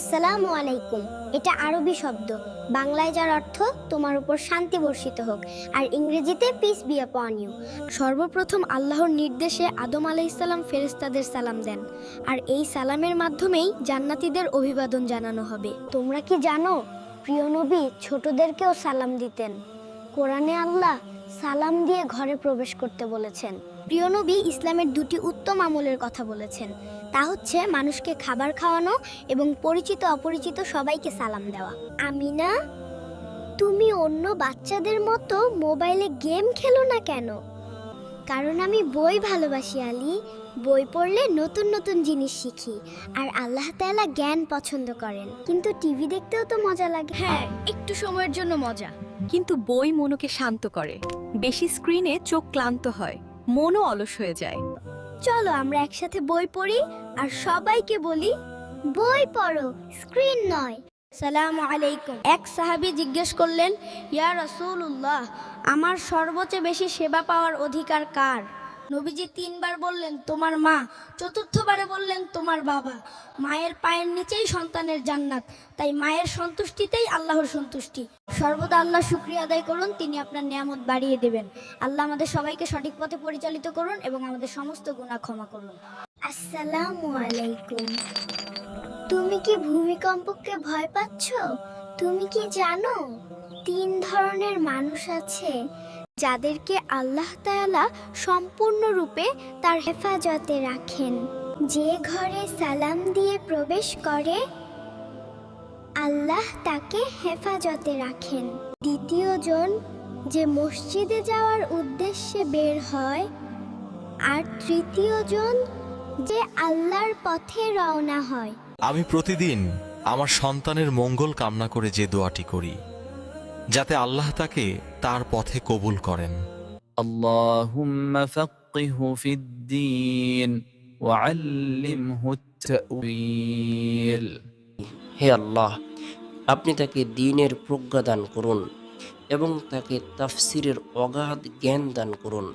আসসালামু আলাইকুম। এটা আরবি শব্দ। বাংলায় যার অর্থ, তোমার উপর শান্তি বর্ষিত হোক। আর ইংরেজিতে পিস বি আপন সর্বপ্রথম আল্লাহর নির্দেশে আদম আলাইসাল্লাম ফেরেস্তাদের সালাম দেন। আর এই সালামের মাধ্যমেই জান্নাতীদের অভিবাদন জানানো হবে। তোমরা কি জানো, প্রিয় নবী ছোটদেরকেও সালাম দিতেন। কোরআনে আল্লাহ সালাম দিয়ে ঘরে প্রবেশ করতে বলেছেন। প্রিয় নবী ইসলামের দুটি উত্তম আমলের কথা বলেছেন। তা হচ্ছে মানুষকে খাবার খাওয়ানো এবং পরিচিত অপরিচিত সবাইকে সালাম দেওয়া। আমিনা, তুমি অন্য বাচ্চাদের মতো মোবাইলে গেম খেলো না কেন? কারণ আমি বই ভালোবাসি, আলী। বই পড়লে নতুন নতুন জিনিস শিখি আর আল্লাহ জ্ঞান পছন্দ করেন। কিন্তু টিভি দেখতেও তো মজা লাগে। হ্যাঁ একটু সময়ের জন্য মজা। কিন্তু বই মনকে শান্ত করে। বেশি স্ক্রিনে চোখ ক্লান্ত হয় মনও অলস হয়ে যায়। চলো আমরা একসাথে বই পড়ি আর সবাইকে বলি বই পড়ো স্ক্রিন নয়। সালাম আলাইকুম। এক সাহাবি জিজ্ঞেস করলেন ইয়া রাসূলুল্লাহ আমার সর্বোচ্চ বেশি সেবা পাওয়ার অধিকার কার? নবীজি তিনবার বললেন, তোমার মা চতুর্থবারে বললেন, তোমার বাবা মায়ের পায়ের নিচেই সন্তানের জান্নাত। তাই মায়ের সন্তুষ্টিতেই আল্লাহর সন্তুষ্টি। সর্বদা আল্লাহ শুক্রিয়া আদায় করুন, তিনি আপনার নিয়ামত বাড়িয়ে দেবেন। আল্লাহ আমাদের সবাইকে সঠিক পথে পরিচালিত করুন এবং আমাদের সমস্ত গুনাহ ক্ষমা করুন। আসসালামু আলাইকুম। তুমি কি ভূমিকম্পকে ভয় পাচ্ছ? তুমি কি জানো? তিন ধরনের মানুষ আছে। যাদেরকে আল্লাহ তাআলা সম্পূর্ণরূপে তার হেফাজতে রাখেন। যে ঘরে সালাম দিয়ে প্রবেশ করে, আল্লাহ তাকে হেফাজতে রাখেন। দ্বিতীয় জন যে মসজিদে যাওয়ার উদ্দেশ্যে বের হয়, আর তৃতীয় জন যে আল্লাহর পথে রওনা হয়। আমি প্রতিদিন আমার সন্তানের মঙ্গল কামনা করে যে দোয়াটি করি, যাতে আল্লাহ তাকে তার পথে কবুল করেন اللهم فقهه في الدين وعلمه التأويل হে আল্লাহ আপনি তাকে দিনের প্রজ্ঞা দান করুন এবং তাকে তাফসিরের অগাধ জ্ঞান দান করুন